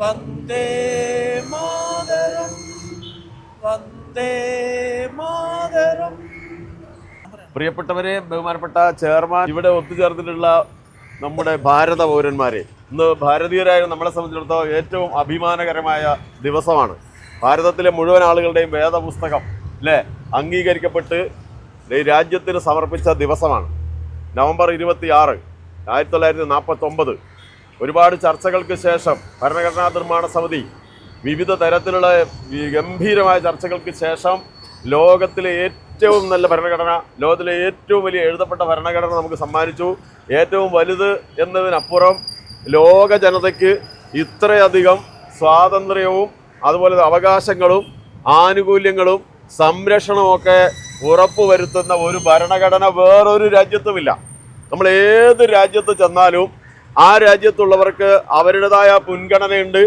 വന്ദേ മാതരം വന്ദേ മാതരം. പ്രിയപ്പെട്ടവരെ ബഹുമാനപ്പെട്ട ചെയർമാൻ ഇവിടെ ഒത്തുചേർന്നിട്ടുള്ള നമ്മുടെ ഭാരത പൗരന്മാരെ ഇന്ന് ഭാരതീയരായ നമ്മളെ സംബന്ധിച്ചിടത്തോളം ഏറ്റവും അഭിമാനകരമായ ദിവസമാണ്. ഭാരതത്തിലെ മുഴുവൻ ആളുകളുടെയും വേദപുസ്തകം അല്ലേ അംഗീകരിക്കപ്പെട്ട് രാജ്യത്തിന് സമർപ്പിച്ച ദിവസമാണ്. നവംബർ ഇരുപത്തി ആറ് ആയിരത്തി തൊള്ളായിരത്തി നാൽപ്പത്തി ഒമ്പത് ഒരുപാട് ചർച്ചകൾക്ക് ശേഷം ഭരണഘടനാ നിർമ്മാണ സമിതി വിവിധ തരത്തിലുള്ള ഗംഭീരമായ ചർച്ചകൾക്ക് ശേഷം ലോകത്തിലെ ഏറ്റവും നല്ല ഭരണഘടന ലോകത്തിലെ ഏറ്റവും വലിയ എഴുതപ്പെട്ട ഭരണഘടന നമുക്ക് സമ്മാനിച്ചു. ഏറ്റവും വലുത് എന്നതിനപ്പുറം ലോക ജനതയ്ക്ക് ഇത്രയധികം സ്വാതന്ത്ര്യവും അതുപോലെ അവകാശങ്ങളും ആനുകൂല്യങ്ങളും സംരക്ഷണമൊക്കെ ഉറപ്പുവരുത്തുന്ന ഒരു ഭരണഘടന വേറൊരു രാജ്യത്തുമില്ല. നമ്മൾ ഏത് രാജ്യത്ത് ചെന്നാലും ആ രാജ്യത്തുള്ളവർക്ക് അവരുടേതായ മുൻഗണനയുണ്ട്.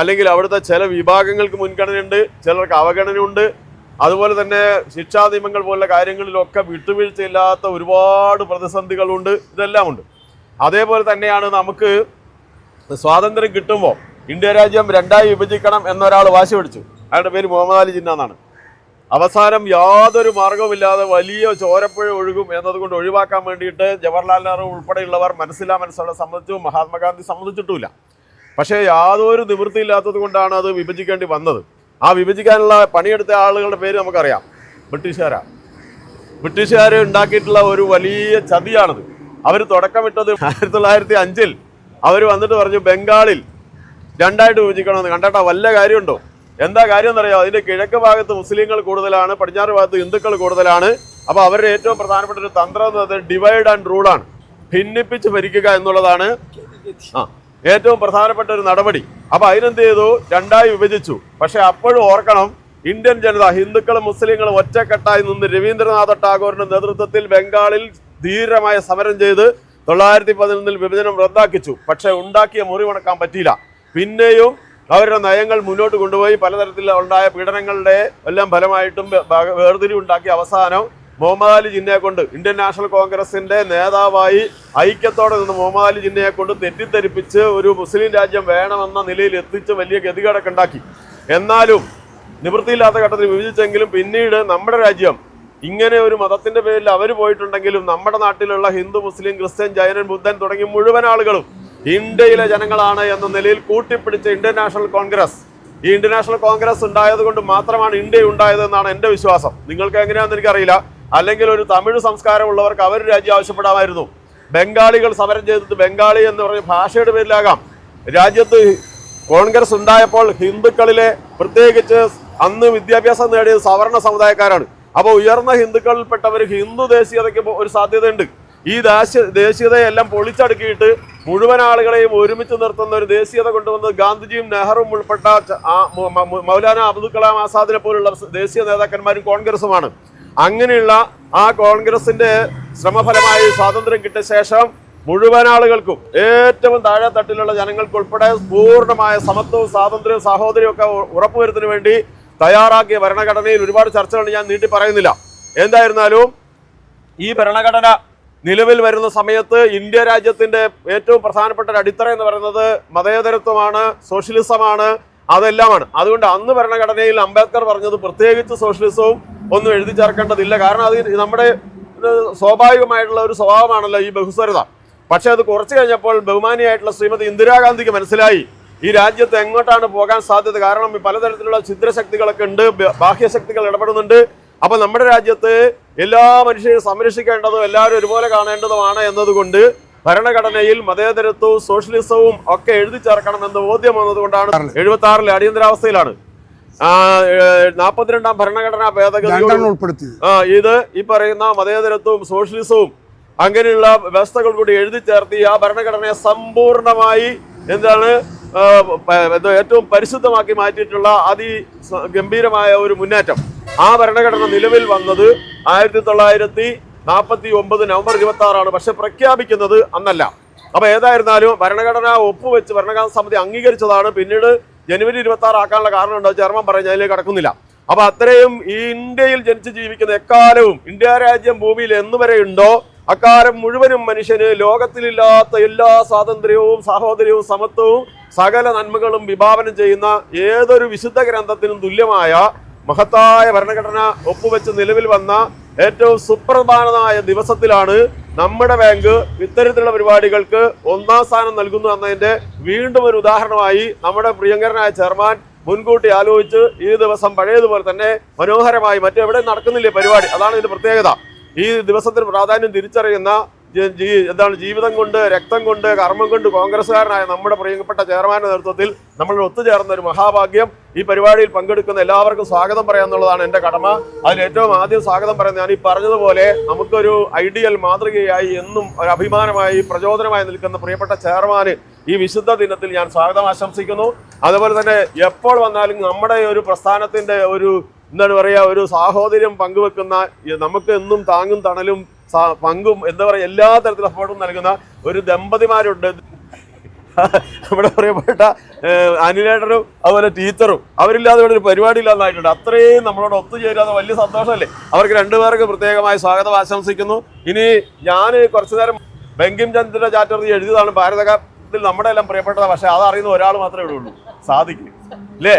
അല്ലെങ്കിൽ അവിടുത്തെ ചില വിഭാഗങ്ങൾക്ക് മുൻഗണനയുണ്ട് ചിലർക്ക് അവഗണനയുണ്ട്. അതുപോലെ തന്നെ ശിക്ഷാ നിയമങ്ങൾ പോലുള്ള കാര്യങ്ങളിലൊക്കെ വിട്ടുവീഴ്ചയില്ലാത്ത ഒരുപാട് പ്രതിസന്ധികളുണ്ട്. ഇതെല്ലാം ഉണ്ട് അതേപോലെ തന്നെയാണ് നമുക്ക് സ്വാതന്ത്ര്യം കിട്ടുമ്പോൾ ഇന്ത്യ രാജ്യം രണ്ടായി വിഭജിക്കണം എന്നൊരാൾ വാശി പിടിച്ചു. അയാളുടെ പേര് മുഹമ്മദ് അലി ജിന്ന എന്നാണ് അവസാനം യാതൊരു മാർഗവുമില്ലാതെ വലിയ ചോരപ്പുഴ ഒഴുകും എന്നതുകൊണ്ട് ഒഴിവാക്കാൻ വേണ്ടിയിട്ട് ജവഹർലാൽ നെഹ്റു ഉൾപ്പെടെയുള്ളവർ മനസ്സിലാ മനസ്സോടെ സമ്മതിച്ചു. മഹാത്മാഗാന്ധി സമ്മതിച്ചിട്ടുമില്ല. പക്ഷേ യാതൊരു നിവൃത്തിയില്ലാത്തത് കൊണ്ടാണ് അത് വിഭജിക്കേണ്ടി വന്നത്. ആ വിഭജിക്കാനുള്ള പണിയെടുത്ത ആളുകളുടെ പേര് നമുക്കറിയാം. ബ്രിട്ടീഷുകാരാണ് ബ്രിട്ടീഷുകാർ ഉണ്ടാക്കിയിട്ടുള്ള ഒരു വലിയ ചതിയാണത്. അവർ തുടക്കമിട്ടത് ആയിരത്തി തൊള്ളായിരത്തി അഞ്ചിൽ അവർ വന്നിട്ട് പറഞ്ഞു ബംഗാളിൽ രണ്ടായിട്ട് വിഭജിക്കണമെന്ന്. കണ്ടേട്ടാ വല്ല കാര്യമുണ്ടോ? എന്താ കാര്യം എന്നറിയാം? അതിന്റെ കിഴക്ക് ഭാഗത്ത് മുസ്ലിങ്ങൾ കൂടുതലാണ് പടിഞ്ഞാറ് ഭാഗത്ത് ഹിന്ദുക്കൾ കൂടുതലാണ്. അപ്പൊ അവരുടെ ഏറ്റവും പ്രധാനപ്പെട്ട ഒരു തന്ത്രം എന്ന് പറയുന്നത് ഡിവൈഡ് ആൻഡ് റൂളാണ് ഭിന്നിപ്പിച്ച് ഭരിക്കുക എന്നുള്ളതാണ് ആ ഏറ്റവും പ്രധാനപ്പെട്ട ഒരു നടപടി. അപ്പൊ അതിനെന്ത് ചെയ്തു? രണ്ടായി വിഭജിച്ചു. പക്ഷെ അപ്പോഴും ഓർക്കണം ഇന്ത്യൻ ജനത ഹിന്ദുക്കളും മുസ്ലിങ്ങളും ഒറ്റക്കെട്ടായി നിന്ന് രവീന്ദ്രനാഥ ടാഗോറിന്റെ നേതൃത്വത്തിൽ ബംഗാളിൽ ധീരമായ സമരം ചെയ്ത് തൊള്ളായിരത്തി പതിനൊന്നിൽ വിഭജനം റദ്ദാക്കിച്ചു. പക്ഷെ ഉണ്ടാക്കിയ മുറിവണക്കാൻ പറ്റിയില്ല. പിന്നെയും അവരുടെ നയങ്ങൾ മുന്നോട്ട് കൊണ്ടുപോയി പലതരത്തിൽ ഉണ്ടായ പീഡനങ്ങളുടെ എല്ലാം ഫലമായിട്ടും വേർതിരിവുണ്ടാക്കി അവസാനം മുഹമ്മദ് അലി ജിന്നയെ കൊണ്ട് ഇന്ത്യൻ നാഷണൽ കോൺഗ്രസിന്റെ നേതാവായി ഐക്യത്തോടെ നിന്ന് മുഹമ്മദ് അലി ജിന്നയെ കൊണ്ട് തെറ്റിദ്ധരിപ്പിച്ച് ഒരു മുസ്ലിം രാജ്യം വേണമെന്ന നിലയിൽ എത്തിച്ച് വലിയ ഗതികേടൊക്കെ ഉണ്ടാക്കി. എന്നാലും നിവൃത്തിയില്ലാത്ത ഘട്ടത്തിൽ വിഭജിച്ചെങ്കിലും പിന്നീട് നമ്മുടെ രാജ്യം ഇങ്ങനെ ഒരു മതത്തിന്റെ പേരിൽ അവർ പോയിട്ടുണ്ടെങ്കിലും നമ്മുടെ നാട്ടിലുള്ള ഹിന്ദു മുസ്ലിം ക്രിസ്ത്യൻ ജൈനൻ ബുദ്ധൻ തുടങ്ങി മുഴുവൻ ആളുകളും ഇന്ത്യയിലെ ജനങ്ങളാണ് എന്ന നിലയിൽ കൂട്ടിപ്പിടിച്ച ഇന്ത്യൻ നാഷണൽ കോൺഗ്രസ്. ഈ ഇന്ത്യൻ നാഷണൽ കോൺഗ്രസ് ഉണ്ടായത് കൊണ്ട് മാത്രമാണ് ഇന്ത്യ ഉണ്ടായതെന്നാണ് എന്റെ വിശ്വാസം. നിങ്ങൾക്ക് എങ്ങനെയാണെന്ന് എനിക്കറിയില്ല. അല്ലെങ്കിൽ ഒരു തമിഴ് സംസ്കാരമുള്ളവർക്ക് അവർ രാജ്യം ആവശ്യപ്പെടാമായിരുന്നു. ബംഗാളികൾ സമരം ചെയ്തത് ബംഗാളി എന്ന് പറഞ്ഞ ഭാഷയുടെ പേരിലാകാം. രാജ്യത്ത് കോൺഗ്രസ് ഉണ്ടായപ്പോൾ ഹിന്ദുക്കളിലെ പ്രത്യേകിച്ച് അന്ന് വിദ്യാഭ്യാസം നേടിയത് സവർണ സമുദായക്കാരാണ്. അപ്പോൾ ഉയർന്ന ഹിന്ദുക്കളിൽപ്പെട്ടവർ ഹിന്ദു ദേശീയതയ്ക്ക് ഒരു സാധ്യതയുണ്ട്. ഈ ദേശീയ ദേശീയതയെല്ലാം പൊളിച്ചടുക്കിയിട്ട് മുഴുവൻ ആളുകളെയും ഒരുമിച്ച് നിർത്തുന്ന ഒരു ദേശീയത കൊണ്ടുവന്നത് ഗാന്ധിജിയും നെഹ്റുവും ഉൾപ്പെട്ട മൗലാന അബ്ദുൽ കലാം ആസാദിനെ പോലുള്ള ദേശീയ നേതാക്കന്മാരും കോൺഗ്രസുമാണ്. അങ്ങനെയുള്ള ആ കോൺഗ്രസിന്റെ ശ്രമഫലമായി സ്വാതന്ത്ര്യം കിട്ടിയ ശേഷം മുഴുവൻ ആളുകൾക്കും ഏറ്റവും താഴെ തട്ടിലുള്ള ജനങ്ങൾക്ക് ഉൾപ്പെടെ പൂർണമായ സമത്വവും സ്വാതന്ത്ര്യവും സഹോദര്യവും ഒക്കെ ഉ- ഉറപ്പുവരുത്തുന്നതിന് വേണ്ടി തയ്യാറാക്കിയ ഭരണഘടനയിൽ ഒരുപാട് ചർച്ചകൾ ഞാൻ നീട്ടി പറയുന്നില്ല. എന്തായിരുന്നാലും ഈ ഭരണഘടന നിലവിൽ വരുന്ന സമയത്ത് ഇന്ത്യ രാജ്യത്തിന്റെ ഏറ്റവും പ്രധാനപ്പെട്ട ഒരു അടിത്തറ എന്ന് പറയുന്നത് മതേതരത്വമാണ് സോഷ്യലിസമാണ് അതെല്ലാമാണ്. അതുകൊണ്ട് അന്ന് ഭരണഘടനയിൽ അംബേദ്കർ പറഞ്ഞത് പ്രത്യേകിച്ച് സോഷ്യലിസവും ഒന്നും എഴുതി ചേർക്കേണ്ടതില്ല. കാരണം അത് നമ്മുടെ സ്വാഭാവികമായിട്ടുള്ള ഒരു സ്വഭാവമാണല്ലോ ഈ ബഹുസ്വരത. പക്ഷേ അത് കുറച്ച് കഴിഞ്ഞപ്പോൾ ബഹുമാനിയായിട്ടുള്ള ശ്രീമതി ഇന്ദിരാഗാന്ധിക്ക് മനസ്സിലായി ഈ രാജ്യത്ത് എങ്ങോട്ടാണ് പോകാൻ സാധ്യത? കാരണം പലതരത്തിലുള്ള ഛിദ്രശക്തികളൊക്കെ ഉണ്ട് ബാഹ്യശക്തികൾ ഇടപെടുന്നുണ്ട്. അപ്പൊ നമ്മുടെ രാജ്യത്ത് എല്ലാ മനുഷ്യരെയും സംരക്ഷിക്കേണ്ടതും എല്ലാവരും ഒരുപോലെ കാണേണ്ടതുമാണ് എന്നതുകൊണ്ട് ഭരണഘടനയിൽ മതേതരത്വവും സോഷ്യലിസവും ഒക്കെ എഴുതി ചേർക്കണമെന്ന് ബോധ്യം വന്നതുകൊണ്ടാണ് എഴുപത്തി ആറിലെ അടിയന്തരാവസ്ഥയിലാണ്. നാൽപ്പത്തിരണ്ടാം ഭരണഘടനാ ഭേദഗതി ഇത് ഈ പറയുന്ന മതേതരത്വവും സോഷ്യലിസവും അങ്ങനെയുള്ള വ്യവസ്ഥകൾ കൂടി എഴുതി ചേർത്ത് ആ ഭരണഘടനയെ സമ്പൂർണമായി എന്താണ് ഏറ്റവും പരിശുദ്ധമാക്കി മാറ്റിയിട്ടുള്ള അതി ഗംഭീരമായ ഒരു മുന്നേറ്റം. ആ ഭരണഘടന നിലവിൽ വന്നത് ആയിരത്തി തൊള്ളായിരത്തി നാൽപ്പത്തി ഒമ്പത് നവംബർ ഇരുപത്തി ആറാണ് പക്ഷെ പ്രഖ്യാപിക്കുന്നത് അന്നല്ല. അപ്പൊ ഏതായിരുന്നാലും ഭരണഘടന ഒപ്പുവെച്ച് ഭരണഘടനാ സമിതി അംഗീകരിച്ചതാണ്. പിന്നീട് ജനുവരി ഇരുപത്തി ആറ് ആക്കാനുള്ള കാരണം ഉണ്ടോ ചെയർമാൻ പറഞ്ഞ അതിലേക്ക് കടക്കുന്നില്ല. അപ്പൊ അത്രയും ഈ ഇന്ത്യയിൽ ജനിച്ച് ജീവിക്കുന്ന എക്കാലവും ഇന്ത്യ രാജ്യം ഭൂമിയിൽ എന്നുവരെ ഉണ്ടോ? അക്കാലം മുഴുവനും മനുഷ്യന് ലോകത്തിലില്ലാത്ത എല്ലാ സ്വാതന്ത്ര്യവും സാഹോദര്യവും സമത്വവും സകല നന്മകളും വിഭാവനം ചെയ്യുന്ന ഏതൊരു വിശുദ്ധ ഗ്രന്ഥത്തിനും തുല്യമായ മഹത്തായ ഭരണഘടന ഒപ്പുവെച്ച് നിലവിൽ വന്ന ഏറ്റവും സുപ്രധാനമായ ദിവസത്തിലാണ് നമ്മുടെ ബാങ്ക് ഇത്തരത്തിലുള്ള പരിപാടികൾക്ക് ഒന്നാം സ്ഥാനം നൽകുന്നു എന്നതിന്റെ വീണ്ടും ഒരു ഉദാഹരണമായി നമ്മുടെ പ്രിയങ്കരനായ ചെയർമാൻ മുൻകൂട്ടി ആലോചിച്ച് ഈ ദിവസം പഴയതുപോലെ തന്നെ മനോഹരമായി മറ്റെവിടെ നടക്കുന്നില്ലേ പരിപാടി? അതാണ് ഇതിന്റെ പ്രത്യേകത. ഈ ദിവസത്തിന് പ്രാധാന്യം തിരിച്ചറിയുന്ന എന്താണ് ജീവിതം കൊണ്ട് രക്തം കൊണ്ട് കർമ്മം കൊണ്ട് കോൺഗ്രസ്സുകാരനായ നമ്മുടെ പ്രിയപ്പെട്ട ചെയർമാന്റെ നേതൃത്വത്തിൽ നമ്മൾ ഒത്തുചേർന്ന ഒരു മഹാഭാഗ്യം ഈ പരിപാടിയിൽ പങ്കെടുക്കുന്ന എല്ലാവർക്കും സ്വാഗതം പറയാന്നുള്ളതാണ് എന്റെ കടമ. അതിൽ ഏറ്റവും ആദ്യം സ്വാഗതം പറയുന്നത് ഞാൻ ഈ പറഞ്ഞതുപോലെ നമുക്കൊരു ഐഡിയൽ മാതൃകയായി എന്നും ഒരു അഭിമാനമായി പ്രചോദനമായി നിൽക്കുന്ന പ്രിയപ്പെട്ട ചെയർമാന് ഈ വിശുദ്ധ ദിനത്തിൽ ഞാൻ സ്വാഗതം ആശംസിക്കുന്നു. അതുപോലെ തന്നെ എപ്പോൾ വന്നാലും നമ്മുടെ ഒരു പ്രസ്ഥാനത്തിന്റെ ഒരു എന്താണ് പറയുക ഒരു സാഹോദര്യം പങ്കുവെക്കുന്ന നമുക്ക് എന്നും താങ്ങും തണലും പങ്കും എന്താ പറയുക എല്ലാ തരത്തിലും സപ്പോർട്ടും നൽകുന്ന ഒരു ദമ്പതിമാരുണ്ട്. നമ്മുടെ പ്രിയപ്പെട്ട ഏഹ്, അനിലേട്ടനും അതുപോലെ ടീച്ചറും. അവരില്ലാതെ ഇവിടെ ഒരു പരിപാടി ഇല്ലാതായിട്ടുണ്ട്. അത്രയും നമ്മളോട് ഒത്തുചേരാതെ വലിയ സന്തോഷമല്ലേ? അവർക്ക് രണ്ടുപേർക്ക് പ്രത്യേകമായി സ്വാഗതം ആശംസിക്കുന്നു. ഇനി ഞാൻ കുറച്ചു നേരം ബങ്കിം ചന്ദ്ര ചാറ്റർജി എഴുതിയതാണ്. ഭാരതകാലത്തിൽ നമ്മുടെ എല്ലാം പ്രിയപ്പെട്ടതാണ് പക്ഷെ അതറിയുന്ന ഒരാൾ മാത്രമേ ഇവിടെ ഉള്ളൂ സാധിക്കും. അല്ലേ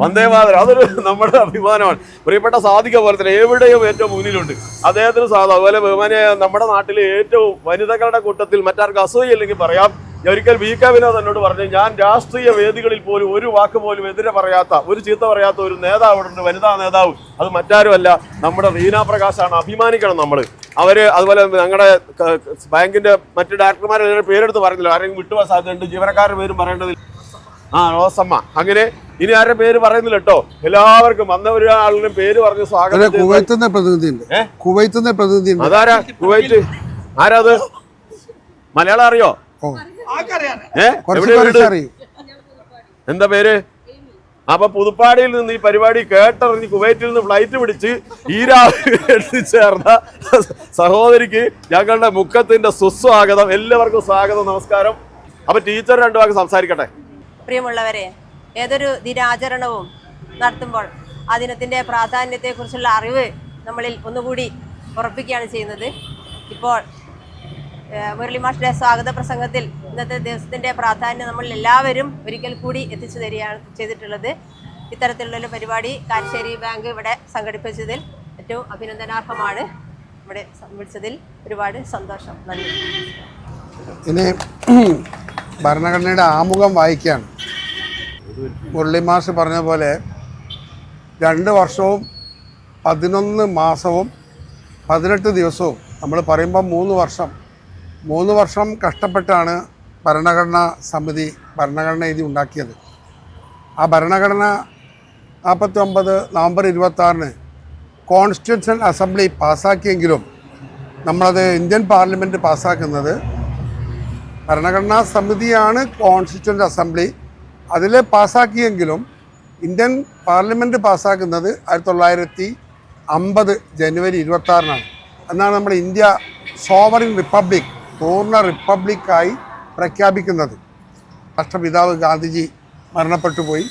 വന്ദേ മാതരം. അതൊരു നമ്മുടെ അഭിമാനമാണ്. പ്രിയപ്പെട്ട സാധിക പോലെ തന്നെ എവിടെയും ഏറ്റവും മുന്നിലുണ്ട്. അദ്ദേഹത്തിന് സാധ അതുപോലെ ബഹുമാനെ നമ്മുടെ നാട്ടിലെ ഏറ്റവും വനിതകളുടെ കൂട്ടത്തിൽ മറ്റാർക്ക് അസൂയില്ലെങ്കിൽ പറയാം. ഒരിക്കൽ വി കെ വിനോദ് എന്നോട് പറഞ്ഞു ഞാൻ രാഷ്ട്രീയ വേദികളിൽ പോലും ഒരു വാക്ക് പോലും എതിരെ പറയാത്ത ഒരു ചീത്ത പറയാത്ത ഒരു നേതാവ് ഉണ്ട്. വനിതാ നേതാവ്. അത് മറ്റാരുമല്ല. നമ്മുടെ റീന പ്രകാശാണ്. അഭിമാനിക്കണം നമ്മൾ അവർ അതുപോലെ ഞങ്ങളുടെ ബാങ്കിന്റെ മറ്റു ഡയറക്ടർമാരെ പേരെടുത്ത് പറയുന്നില്ല ആരെങ്കിലും വിട്ടുപോകാൻ സാധ്യതയുണ്ട്. ജീവനക്കാരുടെ പേരും പറയേണ്ടതില്ല. ആ റോസമ്മ. അങ്ങനെ ഇനി ആരുടെ പേര് പറയുന്നില്ല കേട്ടോ. എല്ലാവർക്കും വന്ന ഒരാളുടെയും പേര് പറഞ്ഞ് സ്വാഗതം കുവൈത്ത് പ്രതിനിധി അതാരാ? കുവൈറ്റ്. ആരാത്? മലയാളം അറിയോ? എന്താ പേര്? അപ്പൊ പുതുപ്പാടിയിൽ നിന്ന് ഈ പരിപാടി കേട്ടറിഞ്ഞ് കുവൈറ്റിൽ നിന്ന് ഫ്ലൈറ്റ് പിടിച്ച് ഈ രാവിലെ ചേർന്ന സഹോദരിക്ക് ഞങ്ങളുടെ മുഖത്തിന്റെ സുസ്വാഗതം. എല്ലാവർക്കും സ്വാഗതം നമസ്കാരം. അപ്പൊ ടീച്ചർ രണ്ടു വാക്ക് സംസാരിക്കട്ടെ. പ്രിയമുള്ളവരെ ഏതൊരു ദിനാചരണവും നടത്തുമ്പോൾ ആ ദിനത്തിന്റെ പ്രാധാന്യത്തെക്കുറിച്ചുള്ള അറിവ് നമ്മളിൽ ഒന്നുകൂടി ഉറപ്പിക്കുകയാണ് ചെയ്യുന്നത്. ഇപ്പോൾ മുരളി മാഷിന്റെ സ്വാഗത പ്രസംഗത്തിൽ ഇന്നത്തെ ദിവസത്തിന്റെ പ്രാധാന്യം നമ്മൾ എല്ലാവരും ഒരിക്കൽ കൂടി എത്തിച്ചു തരികയാണ് ചെയ്തിട്ടുള്ളത്. ഇത്തരത്തിലുള്ളൊരു പരിപാടി കാശ്ശേരി ബാങ്ക് ഇവിടെ സംഘടിപ്പിച്ചതിൽ ഏറ്റവും അഭിനന്ദനാർഹമാണ്. ഇവിടെ വിളിച്ചതിൽ ഒരുപാട് സന്തോഷം. നന്ദി. ഇനി ഭരണഘടനയുടെ ആമുഖം വായിക്കുകയാണ്. മുരളി മാഷ് പറഞ്ഞ പോലെ രണ്ട് വർഷവും പതിനൊന്ന് മാസവും പതിനെട്ട് ദിവസവും നമ്മൾ പറയുമ്പോൾ മൂന്ന് വർഷം. മൂന്ന് വർഷം കഷ്ടപ്പെട്ടാണ് ഭരണഘടനാ സമിതി ഭരണഘടന എഴുതി ഉണ്ടാക്കിയത്. ആ ഭരണഘടന നാൽപ്പത്തി ഒമ്പത് നവംബർ ഇരുപത്താറിന് കോൺസ്റ്റിറ്റ്യൂഷൻ അസംബ്ലി പാസ്സാക്കിയെങ്കിലും നമ്മളത് ഇന്ത്യൻ പാർലമെന്റ് പാസ്സാക്കുന്നത് ഭരണഘടനാ സമിതിയാണ് കോൺസ്റ്റിറ്റ്യൂന്റ് അസംബ്ലി അതിൽ പാസ്സാക്കിയെങ്കിലും ഇന്ത്യൻ പാർലമെന്റ് പാസ്സാക്കുന്നത് ആയിരത്തി തൊള്ളായിരത്തി അമ്പത് ജനുവരി ഇരുപത്താറിനാണ്. എന്നാണ് നമ്മുടെ ഇന്ത്യ സോവറിൻ റിപ്പബ്ലിക് പൂർണ റിപ്പബ്ലിക്കായി പ്രഖ്യാപിക്കുന്നത്. രാഷ്ട്രപിതാവ് ഗാന്ധിജി മരണപ്പെട്ടു പോയി.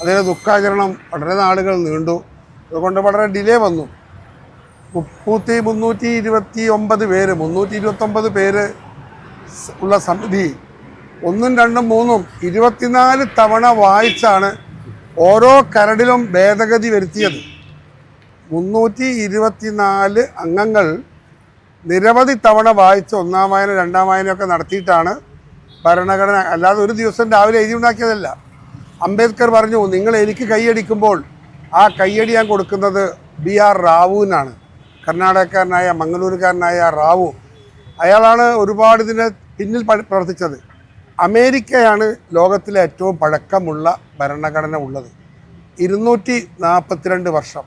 അതിന്റെ ദുഃഖാചരണം വളരെ നാളുകൾ നീണ്ടു. അതുകൊണ്ട് വളരെ ഡിലേ വന്നു. മുപ്പത്തി മുന്നൂറ്റി ഇരുപത്തി ഒമ്പത് പേര് മുന്നൂറ്റി ഇരുപത്തൊമ്പത് പേര് ഉള്ള സമിതി ഒന്നും രണ്ടും മൂന്നും ഇരുപത്തിനാല് തവണ വായിച്ചാണ് ഓരോ കരടിലും ഭേദഗതി വരുത്തിയത്. മുന്നൂറ്റി ഇരുപത്തിനാല് അംഗങ്ങൾ നിരവധി തവണ വായിച്ച് ഒന്നാം വായന രണ്ടാം വായനയൊക്കെ നടത്തിയിട്ടാണ് ഭരണഘടന അല്ലാതെ ഒരു ദിവസം രാവിലെ എഴുതി ഉണ്ടാക്കിയതല്ല. അംബേദ്കർ പറഞ്ഞു നിങ്ങൾ എനിക്ക് കൈയടിക്കുമ്പോൾ ആ കൈയടി ഞാൻ കൊടുക്കുന്നത് ബി ആർ റാവുവിനാണ്. കർണാടകക്കാരനായ മംഗളൂരുകാരനായ റാവു. അയാളാണ് ഒരുപാട് ഇതിന് പിന്നിൽ പ്രവർത്തിച്ചത്. അമേരിക്കയാണ് ലോകത്തിലെ ഏറ്റവും പഴക്കമുള്ള ഭരണഘടന ഉള്ളത്. ഇരുന്നൂറ്റി നാൽപ്പത്തിരണ്ട് വർഷം.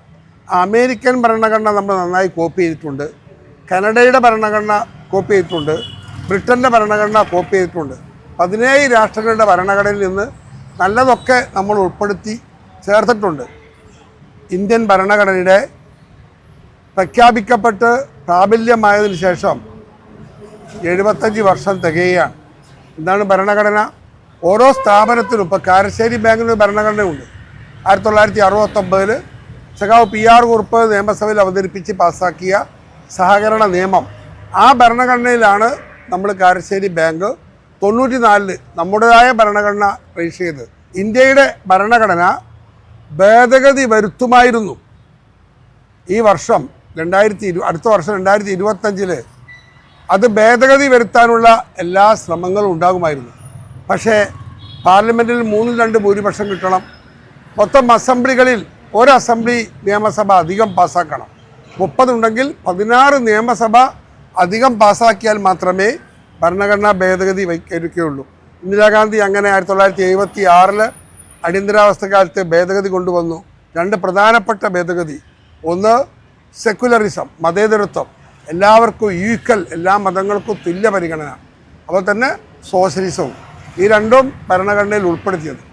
അമേരിക്കൻ ഭരണഘടന നമ്മൾ നന്നായി കോപ്പി ചെയ്തിട്ടുണ്ട്. കനഡയുടെ ഭരണഘടന കോപ്പി ചെയ്തിട്ടുണ്ട്. ബ്രിട്ടന്റെ ഭരണഘടന കോപ്പി ചെയ്തിട്ടുണ്ട്. പതിനേഴ് രാഷ്ട്രങ്ങളുടെ ഭരണഘടനയിൽ നിന്ന് നല്ലതൊക്കെ നമ്മൾ ഉൾപ്പെടുത്തി ചേർത്തിട്ടുണ്ട്. ഇന്ത്യൻ ഭരണഘടനയുടെ പ്രഖ്യാപിക്കപ്പെട്ട് പ്രാബല്യമായതിനു ശേഷം എഴുപത്തഞ്ച് വർഷം തികയുകയാണ്. എന്താണ് ഭരണഘടന. ഓരോ സ്ഥാപനത്തിനും ഇപ്പോൾ കാരശ്ശേരി ബാങ്കിന് ഒരു ഭരണഘടനയുണ്ട്. ആയിരത്തി തൊള്ളായിരത്തി അറുപത്തൊമ്പതിൽ സഖാവ് പി ആർ കുറുപ്പ് നിയമസഭയിൽ അവതരിപ്പിച്ച് പാസ്സാക്കിയ സഹകരണ നിയമം. ആ ഭരണഘടനയിലാണ് നമ്മൾ കാരശ്ശേരി ബാങ്ക് തൊണ്ണൂറ്റി നാലിൽ നമ്മുടേതായ ഭരണഘടന രജിസ്റ്റർ ചെയ്തത്. ഇന്ത്യയുടെ ഭരണഘടന ഭേദഗതി വരുത്തുമായിരുന്നു. ഈ വർഷം രണ്ടായിരത്തി ഇരു അടുത്ത വർഷം രണ്ടായിരത്തി ഇരുപത്തഞ്ചിൽ അത് ഭേദഗതി വരുത്താനുള്ള എല്ലാ ശ്രമങ്ങളും ഉണ്ടാകുമായിരുന്നു. പക്ഷേ പാർലമെന്റിൽ മൂന്നിൽ രണ്ട് ഭൂരിപക്ഷം കിട്ടണം. മൊത്തം അസംബ്ലികളിൽ ഒരു അസംബ്ലി നിയമസഭ അധികം പാസ്സാക്കണം മുപ്പതുണ്ടെങ്കിൽ പതിനാറ് നിയമസഭ അധികം പാസ്സാക്കിയാൽ മാത്രമേ ഭരണഘടനാ ഭേദഗതി വയ്ക്കുകയുള്ളൂ ഇന്ദിരാഗാന്ധി അങ്ങനെ ആയിരത്തി തൊള്ളായിരത്തി എഴുപത്തി ആറിൽ അടിയന്തരാവസ്ഥ കാലത്ത് ഭേദഗതി കൊണ്ടുവന്നു. രണ്ട് പ്രധാനപ്പെട്ട ഭേദഗതി. ഒന്ന് സെക്കുലറിസം മതേതരത്വം. എല്ലാവർക്കും ഈക്വൽ എല്ലാ മതങ്ങൾക്കും തുല്യ പരിഗണന. അതുപോലെ തന്നെ സോഷ്യലിസവും. ഈ രണ്ടും ഭരണഘടനയിൽ ഉൾപ്പെടുത്തിയത്.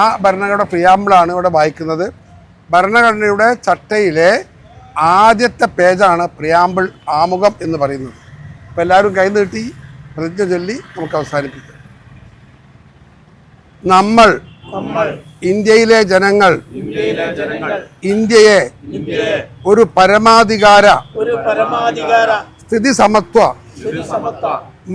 ആ ഭരണഘടന പ്രിയാമ്പിളാണ് ഇവിടെ വായിക്കുന്നത്. ഭരണഘടനയുടെ ചട്ടയിലെ ആദ്യത്തെ പേജാണ് പ്രിയാമ്പിൾ ആമുഖം എന്ന് പറയുന്നത്. അപ്പോൾ എല്ലാവരും കൈ നീട്ടി പ്രതിജ്ഞ ചൊല്ലി നമുക്ക് അവസാനിപ്പിക്കാം. നമ്മൾ ഇന്ത്യയിലെ ജനങ്ങൾ ഇന്ത്യയെ ഒരു പരമാധികാര ഒരു പരമാധികാര സ്ഥിതി സമത്വ സ്ഥിതിസമത്വ.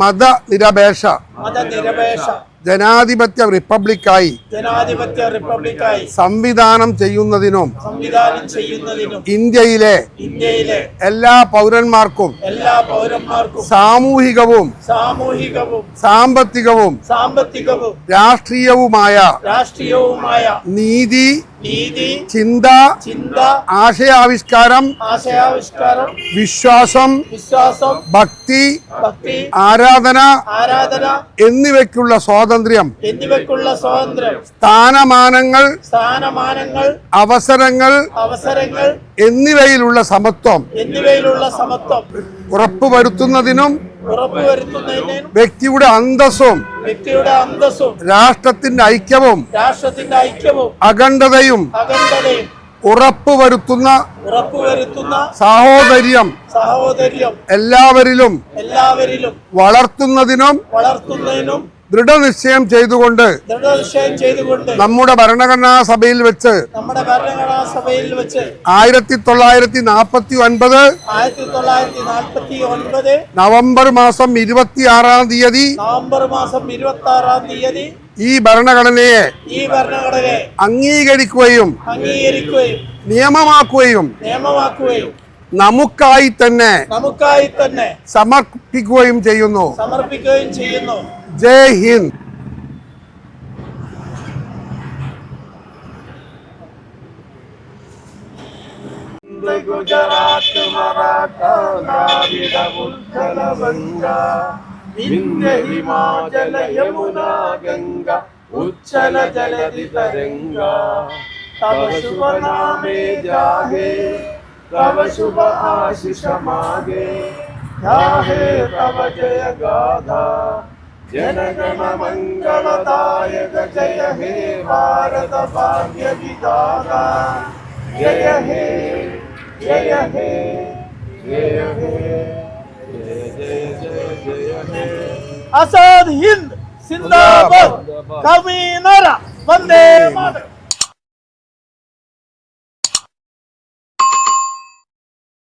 മതനിരപേക്ഷ. മതനിരപേക്ഷ. ജനാധിപത്യ റിപ്പബ്ലിക്കായി ജനാധിപത്യ റിപ്പബ്ലിക്കായി സംവിധാനം ചെയ്യുന്നതിനും സംവിധാനം ചെയ്യുന്നതിനും ഇന്ത്യയിലെ ഇന്ത്യയിലെ എല്ലാ പൗരന്മാർക്കും എല്ലാ പൗരന്മാർക്കും സാമൂഹികവും സാമൂഹികവും സാമ്പത്തികവും സാമ്പത്തികവും രാഷ്ട്രീയവുമായ രാഷ്ട്രീയവുമായ നീതി നീതി ചിന്ത ചിന്ത ആശയാവിഷ്കാരം ആശയാവിഷ്കാരം വിശ്വാസം വിശ്വാസം ഭക്തി ഭക്തി ആരാധന ആരാധന എന്നിവയ്ക്കുള്ള സ്വാതന്ത്ര്യം എന്നിവയ്ക്കുള്ള സ്വാതന്ത്ര്യം. സ്ഥാനമാനങ്ങൾ സ്ഥാനമാനങ്ങൾ അവസരങ്ങൾ അവസരങ്ങൾ എന്നിവയിലുള്ള സമത്വം. എന്നിവയിലുള്ള സമത്വം. ഉറപ്പുവരുത്തുന്നതിനും ഉറപ്പുവരുത്തുന്നതിനും വ്യക്തിയുടെ അന്തസ്സും വ്യക്തിയുടെ അന്തസ്സും രാഷ്ട്രത്തിന്റെ ഐക്യവും രാഷ്ട്രത്തിന്റെ ഐക്യവും അഖണ്ഡതയും അഖണ്ഡതയും ഉറപ്പുവരുത്തുന്ന ഉറപ്പുവരുത്തുന്ന സാഹോദര്യം സഹോദര്യം എല്ലാവരിലും എല്ലാവരിലും വളർത്തുന്നതിനും വളർത്തുന്നതിനും ദൃഢനിശ്ചയം ചെയ്തുകൊണ്ട് ദൃഢനിശ്ചയം ചെയ്തുകൊണ്ട് നമ്മുടെ ഭരണഘടനാ സഭയിൽ വെച്ച് നമ്മുടെ ഭരണഘടനാ സഭയിൽ വെച്ച് ആയിരത്തി തൊള്ളായിരത്തി നാൽപ്പത്തി ഒൻപത് ആയിരത്തി തൊള്ളായിരത്തി നാൽപ്പത്തി ഒൻപത് നവംബർ മാസം ഇരുപത്തി ആറാം തീയതി നവംബർ മാസം ഇരുപത്തി ആറാം തീയതി ഈ ഭരണഘടനയെ ഈ ഭരണഘടനയെ അംഗീകരിക്കുകയും അംഗീകരിക്കുകയും നിയമമാക്കുകയും നിയമമാക്കുകയും നമുക്കായി തന്നെ നമുക്കായി തന്നെ സമർപ്പിക്കുകയും ചെയ്യുന്നു. സമർപ്പിക്കുകയും ചെയ്യുന്നു. जय हिंद। गुजरात मराठा द्राविड उत्कल बंगा विंध्य हिमाचल यमुना गंगा उच्चल जलधि तरंगा तव शुभ नामे जागे तव शुभ आशीष मागे जाहे तव जय गाधा जनगण मङ्गलदायक जय हे भारत जय हे जय हे जय हे जय जय जय जय हे आज़ाद हिंद जिंदाबाद। कवी नारा वंदे मातरम।